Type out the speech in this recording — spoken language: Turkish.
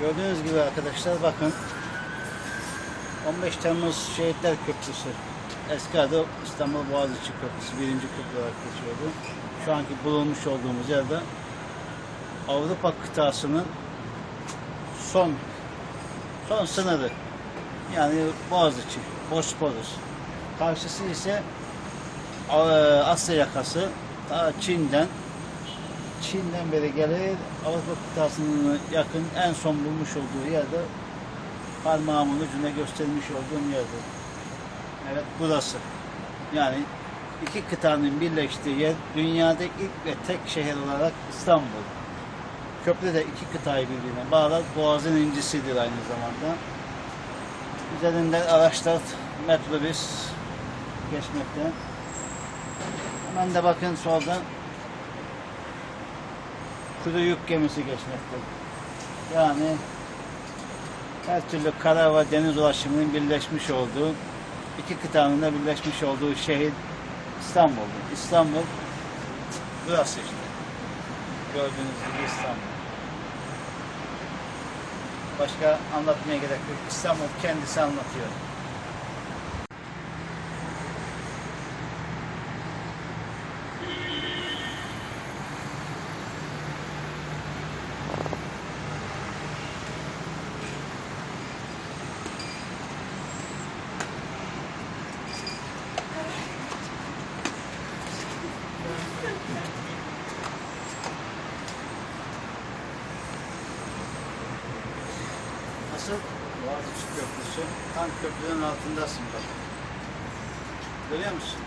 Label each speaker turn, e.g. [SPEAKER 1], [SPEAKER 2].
[SPEAKER 1] Gördüğünüz gibi arkadaşlar bakın 15 Temmuz Şehitler Köprüsü eski adı İstanbul Boğaziçi Köprüsü birinci köprü olarak geçiyordu. Şu anki bulunmuş olduğumuz yerde Avrupa kıtasının son son sınırı yani Boğaziçi, Bosporus. Karşısı ise A- Asya yakası Çin'den Çin'den beri gelir Avrupa kıtasının yakın en son bulmuş olduğu yerde parmağımın ucuna göstermiş olduğum yerdir. Evet burası. Yani iki kıtanın birleştiği yer dünyada ilk ve tek şehir olarak İstanbul. Köprü de iki kıtayı birbirine bağlar. Boğazın incisidir aynı zamanda. Üzerinden araçlar metrobüs geçmekte. Hemen de bakın soldan kuru yük gemisi geçmekte. Yani her türlü kara ve deniz ulaşımının birleşmiş olduğu, iki kıtanın da birleşmiş olduğu şehir İstanbul'dur. İstanbul burası işte. Gördüğünüz gibi İstanbul. Başka anlatmaya gerek yok. İstanbul kendisi anlatıyor. Nasıl? Boğaziçi Köprüsü. Tam köprünün altındasın bak. Görüyor musun?